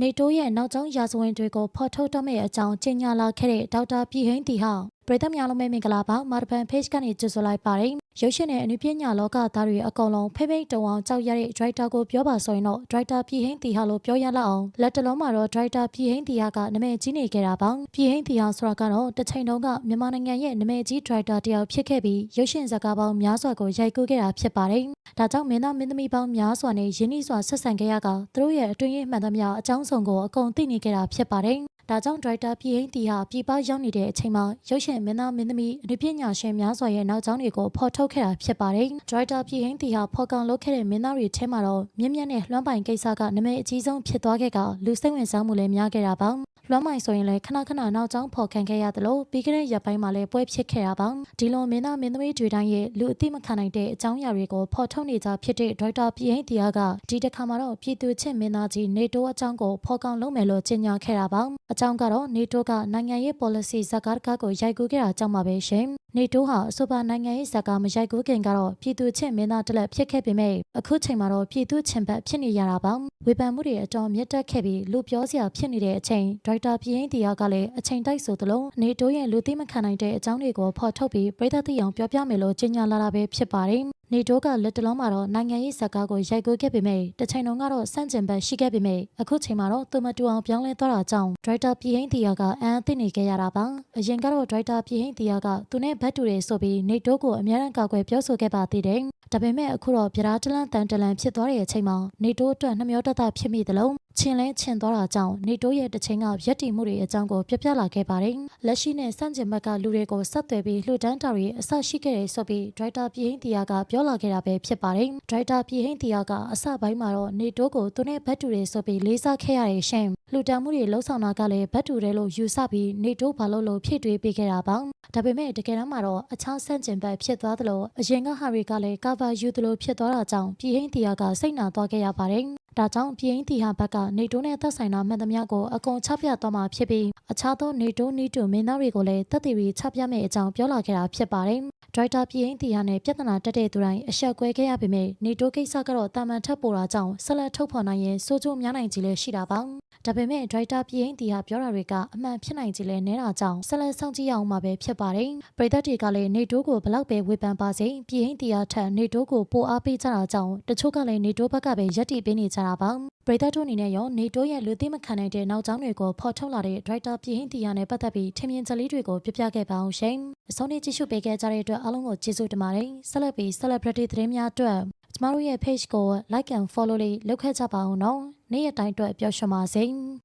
နေတိုးရဲ့နောက်ကျောင်းရာဇဝင်တွေကိုဖော်ထုတ်တော့မယ့်အကြောင်းကြေညာလာခဲ့တဲ့ဒေါက်တာပြည်ဟိန်းတီဟာပရိသတ်များလုံးပဲမင်္ဂလာပါမာတပန် page ကနေကြိုဆိုလိုက်ပါတယ်ရုပ်ရှင်နဲ့အနုပညာလောကသားတွေအကုန်လုံးဖိဖိတုံအောင်ကြောက်ရတဲ့ director ကိုပြောပါဆိုရင်တော့ director ပြည်ဟိန်းတီဟာလို့ပြောရလောက်အောင်လက်တလုံးမှာတော့ director ပြည်ဟိန်းတီဟာကနာမည်ကြီးနေကြတာပါပြည်ဟိန်းတီဟာဆိုတာကတော့တစ်ချိန်တုန်းကမြန်မာနိုင်ငံရဲ့နာမည်ကြီး director တယောက်ဖြစ်ခဲ့ပြီးရုပ်ရှင်ဇာတ်ကားပေါင်းများစွာကိုရိုက်ကူးခဲ့တာဖြစ်ပါတယ်ဒါကြောင့်မင်းသားမင်းသမီးပေါင်းများစွာနဲ့ယင်းနှိစွာဆက်ဆံခဲ့ရကသူတို့ရဲ့အတွင်းရေးမှန်သမျှအကြောင်းစုံကိုအကုန်သိနေကြတာဖြစ်ပါတယ်။ ဒါကြောင့်ဒရိုက်တာပြည်ဟိန်းတီဟာပြည်ပရောက်နေတဲ့အချိန်မှာရုပ်ရှင်မင်းသားမင်းသမီးအနုပညာရှင်များစွာရဲ့နောက်ကျောင်းတွေကိုဖော်ထုတ်ခဲ့တာဖြစ်ပါတယ်။ဒရိုက်တာပြည်ဟိန်းတီဟာဖော်ကောင်လုပ်ခဲ့တဲ့မင်းသားတွေထဲမှာတော့မြင့်မြတ်နဲ့လွှမ်းပိုင်ကိစ္စကနာမည်အကြီးဆုံးဖြစ်သွားခဲ့ကလူစိတ်ဝင်စားမှုလည်းများခဲ့တာပါ။လွမ်းမိုင်ဆိုရင်လည်းခဏခဏနောက်ကျောင်းဖော်ခံခဲ့ရသလိုပြီးခဲ့တဲ့ရက်ပိုင်းမှာလည်းပွဲဖြစ်ခဲ့တာပါဒီလိုမင်းသားမင်းသမီးတွေတိုင်းရဲ့လူအသိမခံနိုင်တဲ့အကြောင်းအရာတွေကိုဖော်ထုတ်နေကြဖြစ်တဲ့ဒေါက်တာပြည်ဟိန်းတရားကဒီတစ်ခါမှာတော့ပြည်သူချင်းမင်းသားကြီးနေတိုးအကြောင်းကိုဖော်ကောင်းလုပ်မယ်လို့ကြေညာခဲ့တာပါအကြောင်းကတော့နေတိုးကနိုင်ငံရေး policy ဇာတ်ကားတစ်ကားကိုရိုက်ကူးခဲ့တာကြောင့်ပါပဲရှင်နေတိုးဟာအဆိုပါနိုင်ငံရေးဇာတ်ကားမရိုက်ကူးခင်ကတော့ပြည်သူချင်းမင်းသားတစ်လက်ဖြစ်ခဲ့ပေမဲ့အခုချိန်မှာတော့ပြည်သူချင်းဘက်ဖြစ်နေရတာပါဝေဖန်မှုတွေအတော်မြင့်တက်ခဲ့ပြီးလူပြောစရာဖြစ်နေတဲ့အချိန်ဒေါက်တာပြည်ဟိန်းတရားကလည်းအချိန်တိုက်ဆိုသလိုနေတိုးရဲ့လူသိမခံနိုင်တဲ့အကြောင်းတွေကိုဖော်ထုတ်ပြီးပြည်သက်သိအောင်ပြောပြမယ်လို့ကြေညာလာတာပဲဖြစ်ပါတယ် နေတိုးကလက်တလုံးမှာတော့နိုင်ငံရေးဇာတ်ကားကိုရိုက်ကူးခဲ့ပေမဲ့တစ်ချိန်လုံးကတော့စန့်ကျင်ဘက်ရှိခဲ့ပေမဲ့အခုချိန်မှာတော့သူမတူအောင်ပြောင်းလဲသွားတာကြောင့်ဒရိုက်တာပြည်ဟိန်းတီယာကအန်အသင့်နေခဲ့ရတာပါအရင်ကတော့ဒရိုက်တာပြည်ဟိန်းတီယာကသူနဲ့ဘတ်တူတွေဆိုပြီးနေတိုးကိုအများရန်ကာကွယ်ပြောဆိုခဲ့ပါသေးတယ်ဒါပေမဲ့အခုတော့ဗျာဒလန်တန်တလန်ဖြစ်သွားတဲ့အချိန်မှာနေတိုးအတွက်နှမျောတတဖြစ်မိသလို ချင်းလဲချင်းသွားတာကြောင့်နေတိုးရဲ့တချိန်ကရက်တီမှုတွေအကြောင်းကိုပြပြလာခဲ့ပါတယ်။လက်ရှိနဲ့စန့်ကျင်ဘက်ကလူတွေကိုဆက်သွယ်ပြီးလှူဒန်းတာတွေအဆရှိခဲ့တယ်ဆိုပြီးဒရိုက်တာပြည်ဟိန်းတီယာကပြောလာခဲ့တာပဲဖြစ်ပါတယ်။ဒရိုက်တာပြည်ဟိန်းတီယာကအစပိုင်းမှာတော့နေတိုးကိုသူနဲ့ဘတ်တူတွေဆိုပြီးလေးစားခဲ့ရတဲ့ရှင်။လှူဒန်းမှုတွေလှုပ်ဆောင်တာကလည်းဘတ်တူတယ်လို့ယူဆပြီးနေတိုးဘာလို့လို့ဖြည့်တွေးပေးခဲ့တာပါ။ဒါပေမဲ့တကယ်တမ်းမှာတော့အခြားဆန့်ကျင်ဘက်ဖြစ်သွားသလိုအရင်ကဟာရီကလည်းကာဗာယူသလိုဖြစ်သွားတာကြောင့်ပြည်ဟိန်းတီယာကစိတ်နာသွားခဲ့ရပါတယ်။ ဒါကြောင့်ပြည်ရင်းတီဟာဘက်ကနေတိုးနဲ့သက်ဆိုင်တာမှန်သမျှကိုအကုန်ချပြသွားမှာဖြစ်ပြီးအခြားသောနေတိုးနီးတူမင်းသားတွေကိုလည်းတက်တည်ပြီးချပြမယ့်အကြောင်းပြောလာခဲ့တာဖြစ်ပါတယ်။ဒရိုက်တာပြည်ရင်းတီဟာနဲ့ပြဿနာတက်တဲ့သူတိုင်းအဆက်ကွဲခဲ့ရပေမဲ့နေတိုးကိစ္စကတော့တာမန်ထပ်ပေါ်တာကြောင့်ဆက်လက်ထုတ်ဖော်နိုင်ရင်စိုးကျိုးများနိုင်ကြီးလည်းရှိတာပါ။ ဒါပေမဲ့ဒရိုက်တာပြည်ရင်တီဟာပြောတာတွေကအမှန်ဖြစ်နိုင်ကြီးလဲနေတာကြောင့်ဆက်လက်ဆောင်ကြည့်ရအောင်မှာပဲဖြစ်ပါတယ်။ပရိသတ်တွေကလည်းနေတိုးကိုဘလောက်ပဲဝေဖန်ပါစေပြည်ရင်တီဟာထက်နေတိုးကိုပိုအားပေးကြတာကြောင့်တချို့ကလည်းနေတိုးဘက်ကပဲရက်တီပေးနေကြတာပါ။ပရိသတ်တို့အနေနဲ့ရောနေတိုးရဲ့လူသိမခံနိုင်တဲ့နောက်ကျောင်းတွေကိုဖော်ထုတ်လာတဲ့ဒရိုက်တာပြည်ရင်တီဟာနဲ့ပတ်သက်ပြီးထင်မြင်ချက်လေးတွေကိုပြပြခဲ့ပါအောင်ရှင်။အဆုံးထိကြည့်ရှုပေးခဲ့ကြတဲ့အတွက်အားလုံးကိုကျေးဇူးတင်ပါတယ်။ဆက်လက်ပြီး celebrity သတင်းများအတွက်ကျမတို့ရဲ့ page ကို like and follow လေးလုပ်ခဲ့ကြပါအောင်နော်။ နေ့ရက်တိုင်းအတွက်ပျော်ရွှင်ပါစေ။